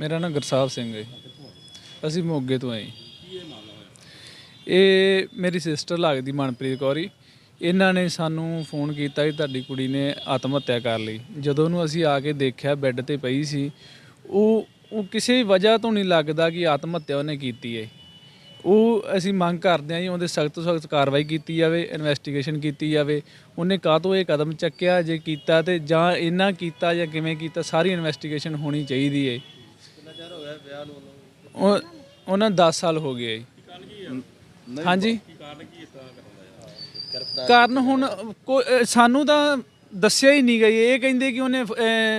ਮੇਰਾ ਨਾਮ ਗੁਰਸਾਹਿਬ ਸਿੰਘ ਹੈ ਅਸੀਂ ਮੋਗੇ ਤੋਂ ਆਏ। ਇਹ ਮੇਰੀ ਸਿਸਟਰ ਲੱਗਦੀ ਮਨਪ੍ਰੀਤ ਕੌਰੀ ਇਹਨਾਂ ਨੇ ਸਾਨੂੰ ਫੋਨ ਕੀਤਾ ਕਿ ਤੁਹਾਡੀ ਕੁੜੀ ਨੇ ਆਤਮ ਹੱਤਿਆ ਕਰ ਲਈ। ਜਦੋਂ ਉਹਨੂੰ ਅਸੀਂ ਆ ਕੇ ਦੇਖਿਆ ਬੈੱਡ ਤੇ ਪਈ ਸੀ, ਉਹ ਉਹ ਕਿਸੇ ਵਜ੍ਹਾ ਤੋਂ ਨਹੀਂ ਲੱਗਦਾ ਕਿ ਆਤਮ ਹੱਤਿਆ ਉਹਨੇ ਕੀਤੀ ਹੈ। ਉਹ ਅਸੀਂ ਮੰਗ ਕਰਦੇ ਹਾਂ ਜੀ, ਉਹਦੇ ਸਖਤ ਤੋਂ ਸਖਤ ਕਾਰਵਾਈ ਕੀਤੀ ਜਾਵੇ ਇਨਵੈਸਟੀਗੇਸ਼ਨ ਕੀਤੀ ਜਾਵੇ। ਉਹਨੇ ਕਾਹਤੋਂ ਇਹ ਕਦਮ ਚੱਕਿਆ, ਜੇ ਕੀਤਾ ਤੇ ਜਾਂ ਇਹਨਾਂ ਕੀਤਾ ਜਾਂ ਕਿਵੇਂ ਕੀਤਾ, ਸਾਰੀ ਇਨਵੈਸਟੀਗੇਸ਼ਨ ਹੋਣੀ ਚਾਹੀਦੀ ਹੈ। ਕਿੰਨਾ ਵਿਆਹ ਨੂੰ ਉਹ ਉਹਨਾਂ 10 ਸਾਲ ਹੋ ਗਏ ਜੀ। ਹਾਂਜੀ। ਕਾਰਨ ਹੁਣ ਕੋ- ਅਹ ਸਾਨੂੰ ਤਾਂ ਦੱਸਿਆ ਹੀ ਨਹੀਂ ਗਈ ਇਹ ਕਹਿੰਦੇ ਕਿ ਉਹਨੇ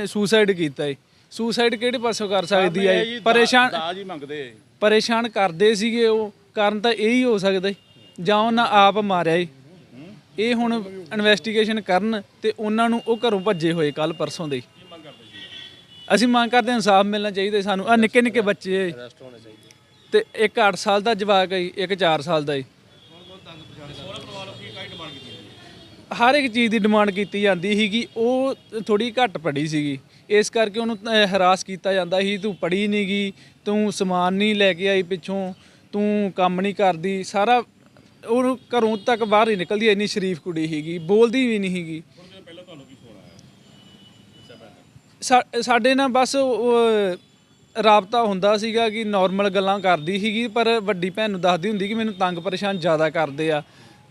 ਸੁਸਾਈਡ ਕੀਤਾ ਹੈ ਸੁਸਾਈਡ ਕਿਹੜੇ ਪਾਸੋਂ ਕਰ ਸਕਦੀ ਹੈ ਪਰੇਸ਼ਾਨ ਦਾਜ ਹੀ ਮੰਗਦੇ ਪਰੇਸ਼ਾਨ ਕਰਦੇ ਸੀਗੇ ਉਹ। ਕਾਰਨ ਤਾਂ ਇਹੀ ਹੋ ਸਕਦਾ ਈ। ਜਾਂ ਉਹਨਾਂ ਆਪ ਮਾਰਿਆ ਏ ਇਹ ਹੁਣ ਇਨਵੈਸਟੀਗੇਸ਼ਨ ਕਰਨ ਤੇ ਉਹਨਾਂ ਨੂੰ ਉਹ ਘਰੋਂ ਭੱਜੇ ਹੋਏ ਕੱਲ ਪਰਸੋਂ ਦੇ ਅਸੀਂ ਮੰਗ ਕਰਦੇ ਹਾਂ ਇਨਸਾਫ ਮਿਲਣਾ ਚਾਹੀਦਾ ਸਾਨੂੰ। ਆ ਨਿੱਕੇ ਨਿੱਕੇ ਬੱਚੇ ਏ ਤੇ ਇੱਕ 8 ਸਾਲ ਦਾ ਜਵਾਕ ਹੈ ਇੱਕ 4 ਸਾਲ ਦਾ ਈ ਹਰ ਇੱਕ ਚੀਜ਼ ਦੀ ਡਿਮਾਂਡ ਕੀਤੀ ਜਾਂਦੀ ਸੀਗੀ ਉਹ ਥੋੜੀ ਘੱਟ ਪੜੀ ਸੀਗੀ। ਇਸ ਕਰਕੇ ਉਹਨੂੰ ਹਰਾਸ ਕੀਤਾ ਜਾਂਦਾ ਸੀ ਤੂੰ ਪੜੀ ਨਹੀਂ ਗਈ ਤੂੰ ਸਮਾਨ ਨਹੀਂ ਲੈ ਕੇ ਆਈ ਪਿੱਛੋਂ ਤੂੰ ਕੰਮ ਨਹੀਂ ਕਰਦੀ। ਸਾਰਾ ਉਹਨੂੰ ਘਰੋਂ ਤੱਕ ਬਾਹਰ ਹੀ ਨਿਕਲਦੀ ਇੰਨੀ ਸ਼ਰੀਫ ਕੁੜੀ ਸੀਗੀ ਬੋਲਦੀ ਵੀ ਨਹੀਂ ਸੀਗੀ ਸਾ- ਸਾਡੇ ਨਾਲ ਬਸ ਉਹ ਰਾਬਤਾ ਹੁੰਦਾ ਸੀਗਾ ਕਿ ਨਾਰਮਲ ਗੱਲਾਂ ਕਰਦੀ ਸੀਗੀ ਪਰ ਵੱਡੀ ਭੈਣ ਨੂੰ ਦੱਸਦੀ ਹੁੰਦੀ ਕਿ ਮੈਨੂੰ ਤੰਗ ਪਰੇਸ਼ਾਨ ਜ਼ਿਆਦਾ ਕਰਦੇ ਆ।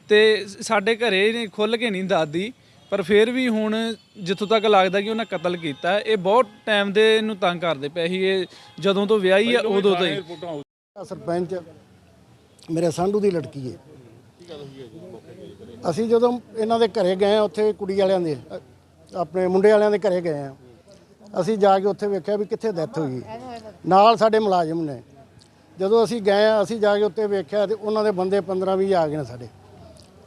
ਤੇ ਸਾਡੇ ਘਰੇ ਨੇ ਖੁੱਲ ਕੇ ਨਹੀਂ ਦੱਸਦੀ ਪਰ ਫਿਰ ਵੀ ਹੁਣ ਜਿੱਥੋਂ ਤੱਕ ਲੱਗਦਾ ਕਿ ਉਹਨਾਂ ਕਤਲ ਕੀਤਾ ਇਹ ਬਹੁਤ ਟਾਈਮ ਦੇ ਇਹਨੂੰ ਤੰਗ ਕਰਦੇ ਪਏ ਸੀ। ਇਹ ਜਦੋਂ ਤੋਂ ਵਿਆਹੀ ਆ ਉਦੋਂ ਤੋਂ ਹੀ। ਸਰਪੰਚ ਮੇਰੇ ਸੰਧੂ ਦੀ ਲੜਕੀ ਹੈ ਅਸੀਂ ਜਦੋਂ ਇਹਨਾਂ ਦੇ ਘਰੇ ਗਏ ਉੱਥੇ ਕੁੜੀ ਵਾਲਿਆਂ ਦੇ ਆਪਣੇ ਮੁੰਡੇ ਵਾਲਿਆਂ ਦੇ ਘਰੇ ਗਏ ਆ। ਅਸੀਂ ਜਾ ਕੇ ਉੱਥੇ ਵੇਖਿਆ ਵੀ ਕਿੱਥੇ ਡੈਥ ਹੋਈ। ਨਾਲ ਸਾਡੇ ਮੁਲਾਜ਼ਮ ਨੇ। ਜਦੋਂ ਅਸੀਂ ਗਏ ਆ ਅਸੀਂ ਜਾ ਕੇ ਉੱਤੇ ਵੇਖਿਆ ਤੇ ਉਹਨਾਂ ਦੇ ਬੰਦੇ 15 20 ਆ ਗਏ ਨੇ ਸਾਡੇ।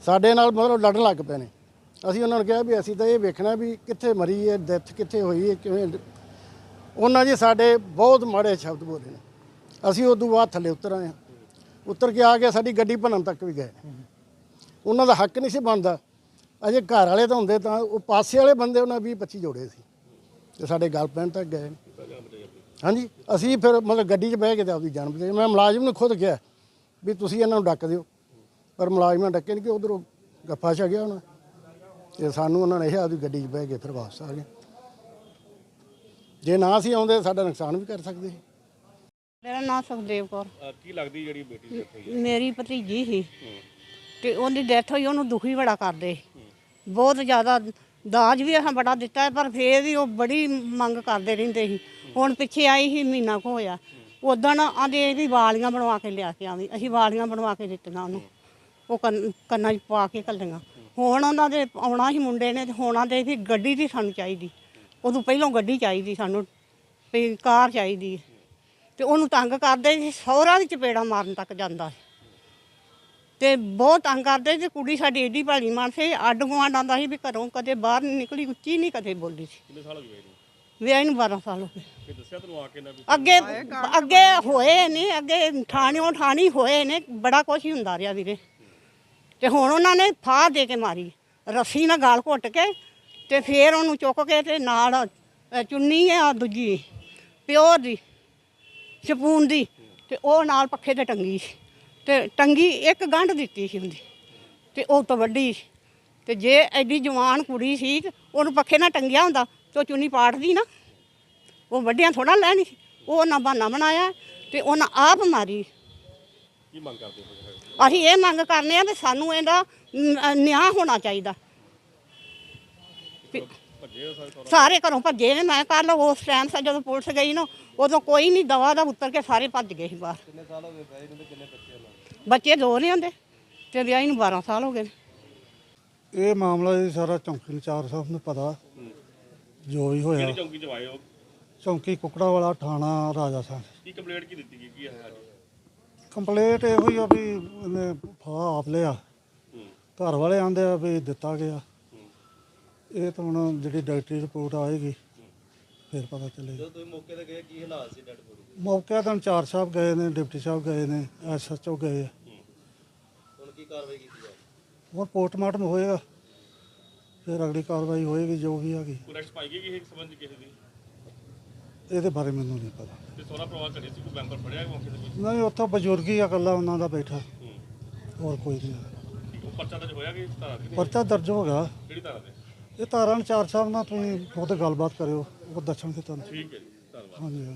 ਸਾਡੇ ਨਾਲ ਮਤਲਬ ਲੜਨ ਲੱਗ ਪਏ ਨੇ। ਅਸੀਂ ਉਹਨਾਂ ਨੂੰ ਕਿਹਾ ਵੀ ਅਸੀਂ ਤਾਂ ਇਹ ਵੇਖਣਾ ਵੀ ਕਿੱਥੇ ਮਰੀ ਹੈ ਡੈਥ ਕਿੱਥੇ ਹੋਈ ਹੈ, ਕਿਵੇਂ ਉਹਨਾਂ ਜੀ ਸਾਡੇ ਬਹੁਤ ਮਾੜੇ ਸ਼ਬਦ ਬੋਲੇ ਨੇ। ਅਸੀਂ ਉਦੋਂ ਬਾਅਦ ਥੱਲੇ ਉਤਰ ਆਏ ਹਾਂ। ਉਤਰ ਕੇ ਆ ਕੇ ਸਾਡੀ ਗੱਡੀ ਭੰਨਣ ਤੱਕ ਵੀ ਗਏ ਉਹਨਾਂ ਦਾ ਹੱਕ ਨਹੀਂ ਸੀ ਬਣਦਾ। ਅਜੇ ਘਰ ਵਾਲੇ ਤਾਂ ਹੁੰਦੇ ਤਾਂ ਉਹ ਪਾਸੇ ਵਾਲੇ ਬੰਦੇ ਉਹਨਾਂ 20 25 ਜੋੜੇ ਸੀ। ਤੇ ਸਾਡੇ ਪੈਣ ਤੱਕ ਗਏ। ਹਾਂਜੀ ਅਸੀਂ ਫਿਰ ਮਤਲਬ ਗੱਡੀ 'ਚ ਬਹਿ ਕੇ ਤੇ ਆਪਦੀ ਜਾਨ ਬਚਾਈ। ਮੈਂ ਮੁਲਾਜ਼ਮ ਨੂੰ ਖੁਦ ਕਿਹਾ ਵੀ ਤੁਸੀਂ ਇਹਨਾਂ ਨੂੰ ਡੱਕ ਦਿਓ। ਪਰ ਮੁਲਾਜ਼ਮਾਂ ਡੱਕੇ ਨਹੀਂ ਕਿ ਉਧਰੋਂ ਗੱਫਾ ਛ ਗਿਆ ਉਹਨਾਂ ਤੇ ਸਾਨੂੰ ਉਹਨਾਂ ਨੇ ਇਹ ਆਪਦੀ ਗੱਡੀ 'ਚ ਬਹਿ ਕੇ ਫਿਰ ਵਾਪਸ ਆ ਗਏ। ਜੇ ਨਾ ਸੀ ਆਉਂਦੇ ਸਾਡਾ ਨੁਕਸਾਨ ਵੀ ਕਰ ਸਕਦੇ। ਸੀ ਮੇਰਾ ਨਾਮ ਸੁਖਦੇਵ ਕੌਰ। ਕੀ ਲੱਗਦੀ ਜਿਹੜੀ ਬੇਟੀ ਦੀ death ਹੋਈ? ਮੇਰੀ ਭਤੀਜੀ ਸੀ। ਤੇ ਉਹਦੀ ਡੈਥ ਹੋਈ ਉਹਨੂੰ ਦੁਖੀ ਬੜਾ ਕਰਦੇ। ਬਹੁਤ ਜ਼ਿਆਦਾ ਦਾਜ ਵੀ ਅਸਾਂ ਬੜਾ ਦਿੱਤਾ ਹੈ, ਪਰ ਫੇਰ ਵੀ ਉਹ ਬੜੀ ਮੰਗ ਕਰਦੇ ਰਹਿੰਦੇ ਸੀ। ਹੁਣ ਪਿੱਛੇ ਆਈ ਸੀ ਮਹੀਨਾ ਕੁ ਹੋਇਆ। ਉਦੋਂ ਆਂਦੇ ਵੀ ਵਾਲੀਆਂ ਬਣਵਾ ਕੇ ਲਿਆ ਕੇ ਆਵੀਂ ਅਸੀਂ ਵਾਲੀਆਂ ਬਣਵਾ ਕੇ ਦਿੱਤੀਆਂ ਉਹਨੂੰ। ਉਹ ਕੰਨ- ਕੰਨਾਂ 'ਚ ਪਾ ਕੇ ਕੱਲੀਆਂ। ਹੁਣ ਉਹਨਾਂ ਦੇ ਆਉਣਾ ਸੀ ਮੁੰਡੇ ਨੇ ਤੇ ਹੋਣਾ ਦੇ ਵੀ ਗੱਡੀ ਦੀ ਸਾਨੂੰ ਚਾਹੀਦੀ। ਉਦੋਂ ਪਹਿਲਾਂ ਗੱਡੀ ਚਾਹੀਦੀ ਸਾਨੂੰ ਵੀ ਕਾਰ ਚਾਹੀਦੀ। ਤੇ ਉਹਨੂੰ ਤੰਗ ਕਰਦੇ ਸੀ ਸਹੁਰਾ ਦੀ ਚਪੇੜਾ ਮਾਰਨ ਤੱਕ ਜਾਂਦਾ ਸੀ। ਤੇ ਬਹੁਤ ਤੰਗ ਕਰਦੇ ਸੀ ਕੁੜੀ ਸਾਡੀ ਏਡੀ ਭਾਲੀ ਮਾਨ ਸੀ ਅੱਡ ਗੁਆਂਢ ਆਉਂਦਾ ਸੀ ਵੀ ਘਰੋਂ ਕਦੇ ਬਾਹਰ ਨਹੀਂ ਨਿਕਲੀ ਉੱਚੀ ਨਹੀਂ ਕਦੇ ਬੋਲੀ ਸੀ। ਕਿੰਨੇ ਸਾਲ ਹੋ ਗਏ ਇਹਨੂੰ? ਵਿਆਹ ਨੂੰ 12 ਸਾਲ ਹੋ ਗਏ। ਫਿਰ ਦੱਸਿਆ ਤੈਨੂੰ ਆ ਕੇ ਨਾ ਵੀ ਅੱਗੇ ਅੱਗੇ ਹੋਏ ਨੇ ਅੱਗੇ ਠਾਣਿਓ ਠਾਣੀ ਹੋਏ ਨੇ ਬੜਾ ਕੁਛ ਹੀ ਹੁੰਦਾ ਰਿਹਾ ਵੀਰੇ। ਤੇ ਹੁਣ ਉਹਨਾਂ ਨੇ ਫਾਹ ਦੇ ਕੇ ਮਾਰੀ ਰੱਸੀ ਨਾਲ ਗਾਲ ਘੁੱਟ ਕੇ ਤੇ ਫੇਰ ਉਹਨੂੰ ਚੁੱਕ ਕੇ ਤੇ ਨਾਲ ਅ, ਚੁੰਨੀ ਆ ਦੂਜੀ ਪਿਓਰ ਦੀ ਸ਼ਪੂਨ ਦੀ ਤੇ ਉਹ ਨਾਲ ਪੱਖੇ ਤੇ ਟੰਗੀ ਸੀ। ਤੇ ਟੰਗੀ ਇੱਕ ਗੰਢ ਦਿੱਤੀ ਸੀ ਹੁੰਦੀ ਤੇ ਉਹ ਤੋਂ ਵੱਡੀ। ਤੇ ਜੇ ਐਡੀ ਜਵਾਨ ਕੁੜੀ ਸੀ ਉਹਨੂੰ ਪੱਖੇ ਨਾਲ ਟੰਗਿਆ ਹੁੰਦਾ ਤੇ ਉਹ ਚੁੰਨੀ ਪਾੜਦੀ ਨਾ। ਉਹ ਵੱਡਿਆਂ ਥੋੜਾ ਲੈਣੀ ਉਹ ਨਾ ਬਹਾਨਾ ਬਣਾਇਆ ਤੇ ਉਹਨਾਂ ਆਪ ਮਾਰੀ। ਕੀ ਮੰਗ ਕਰਦੇ ਹੋ ਅਸੀਂ ਇਹ ਮੰਗ ਕਰਨੇ ਆ ਵੀ ਸਾਨੂੰ ਇਹਦਾ ਨਿਆਂ ਹੋਣਾ ਚਾਹੀਦਾ। ਸਾਰੇ ਘਰੋਂ? ਭੱਜੇ ਨੇ। ਮੈਂ ਕੱਲ ਉਸ ਟਾਈਮ ਸਾ ਜਦੋਂ ਪੁਲਿਸ ਗਈ ਨਾ ਉਦੋਂ ਕੋਈ ਨਹੀਂ ਦਵਾ ਦਾ ਉੱਤਰ ਕੇ ਸਾਰੇ ਭੱਜ ਗਏ ਸੀ ਬਾਹਰ। ਕਿੰਨੇ ਸਾਲ ਹੋ ਗਏ ਕਿੰਨੇ ਬੱਚੇ ਬੱਚੇ ਦੋ ਨੇ ਹੁੰਦੇ ਤੇ ਵਿਆਹੀ ਨੂੰ 12 ਸਾਲ ਹੋ ਗਏ ਨੇ। ਇਹ ਮਾਮਲਾ ਜੀ ਸਾਰਾ ਚੌਂਕੀ ਇੰਚਾਰਜ ਸਾਹਿਬ ਨੂੰ ਪਤਾ। ਜੋ ਵੀ ਹੋਇਆ। ਕਿਹੜੀ ਚੌਂਕੀ ਚ ਆਏ ਹੋ? ਚੌਂਕੀ ਕੁਕੜਾ ਵਾਲਾ ਥਾਣਾ ਰਾਜਾ ਸਾਹਿਬ। ਕੀ ਕੰਪਲੇਂਟ ਕੀ ਦਿੱਤੀ ਗਈ? ਕੀ ਹੈ ਅੱਜ? ਕੰਪਲੇਂਟ ਇਹੋ ਹੀ ਆ ਵੀ ਇਹਨੇ ਫਾਹ ਆਪ ਲਿਆ। ਘਰ ਵਾਲੇ ਆਂਦੇ ਆ ਵੀ ਦਿੱਤਾ ਗਿਆ। ਇਹ ਤਾਂ ਹੁਣ ਜਿਹੜੀ ਡਾਕਟਰੀ ਰਿਪੋਰਟ ਆਏਗੀ ਫਿਰ ਪਤਾ ਚੱਲੇਗਾ। ਜਦੋਂ ਤੁਸੀਂ ਮੌਕੇ ਤੇ ਗਏ ਕੀ ਹਾਲਾਤ ਸੀ ਡੈਡ ਬੋਡੀ ਮੌਕੇ ਤਾਂ ਇੰਚਾਰਜ ਸਾਹਿਬ ਗਏ ਨੇ ਡਿਪਟੀ ਸਾਹਿਬ ਗਏ ਨੇ ਐਸਐਚਓ ਗਏ ਆ। ਕਾਰਵਾਈ ਕੀਤੀ ਜਾਏ ਹੁਣ ਪੋਸਟਮਾਰਟਮ ਹੋਏਗਾ। ਫਿਰ ਅਗਲੀ ਕਾਰਵਾਈ ਹੋਏਗੀ ਜੋ ਵੀ ਹੈਗੀ। ਕੋਈ ਪਾਈ ਗਈ ਕਿਸੇ ਸੰਬੰਧ ਚ ਕਿਸੇ ਦੀ? ਇਹਦੇ ਬਾਰੇ ਮੈਨੂੰ ਨਹੀਂ ਪਤਾ। ਤੇ ਸੋਹਰਾ ਪਰਿਵਾਰ ਘਰੇ ਸੀ ਕੋਈ ਮੈਂਬਰ ਫੜਿਆ ਮੌਕੇ ਤੇ ਕੋਈ? ਨਹੀਂ ਉੱਥੋਂ ਬਜ਼ੁਰਗ ਹੀ ਆ ਇਕੱਲਾ ਉਹਨਾਂ ਦਾ ਬੈਠਾ। ਹੋਰ ਕੋਈ ਨਹੀਂ ਠੀਕ ਉਹ ਪਰਚਾ ਦਰਜ ਹੋਇਆ ਕਿ ਧਾਰਾ ਪਰਚਾ ਦਰਜ ਹੋ ਗਿਆ। ਕਿਹੜੀ ਧਾਰਾ ਤੇ ਇਹ ਤਾਰਾਂ ਚਾਰ ਸਾਹਿਬ ਨਾਲ ਤੁਸੀਂ ਉਹਦੇ ਗੱਲਬਾਤ ਕਰਿਓ ਉਹ ਦੱਸਣਗੇ ਤੁਹਾਨੂੰ। ਠੀਕ ਹੈ ਜੀ ਧੰਨਵਾਦ। ਹਾਂਜੀ ਹਾਂਜੀ।